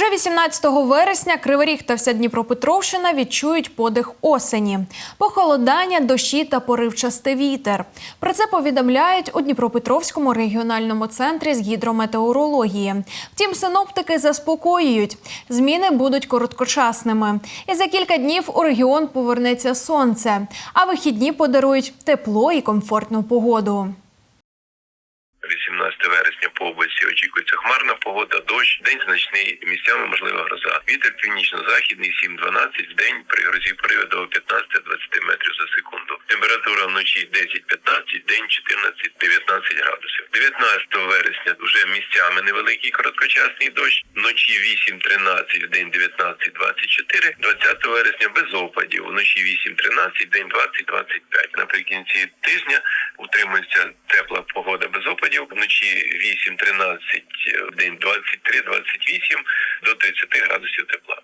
Вже 18 вересня Кривий Ріг та вся Дніпропетровщина відчують подих осені, похолодання, дощі та поривчастий вітер. Про це повідомляють у Дніпропетровському регіональному центрі з гідрометеорології. Втім, синоптики заспокоюють, зміни будуть короткочасними. І за кілька днів у регіон повернеться сонце, а вихідні подарують тепло і комфортну погоду. 18 вересня по області очікується хмарна погода, дощ, день значний, місцями можлива гроза. Вітер північно-західний 7-12, в день при грозі пориви до 15-20 метрів за секунду. Температура вночі 10-15, день 14-19 градусів. 19 вересня вже місцями невеликий короткочасний дощ, вночі 8-13, в день 19-24. 20 вересня без опадів, вночі 8-13, день 20-25. Наприкінці тижня утримується тепла погода без опадів, вночі 8-13, в день 23-28 до 30 градусів тепла.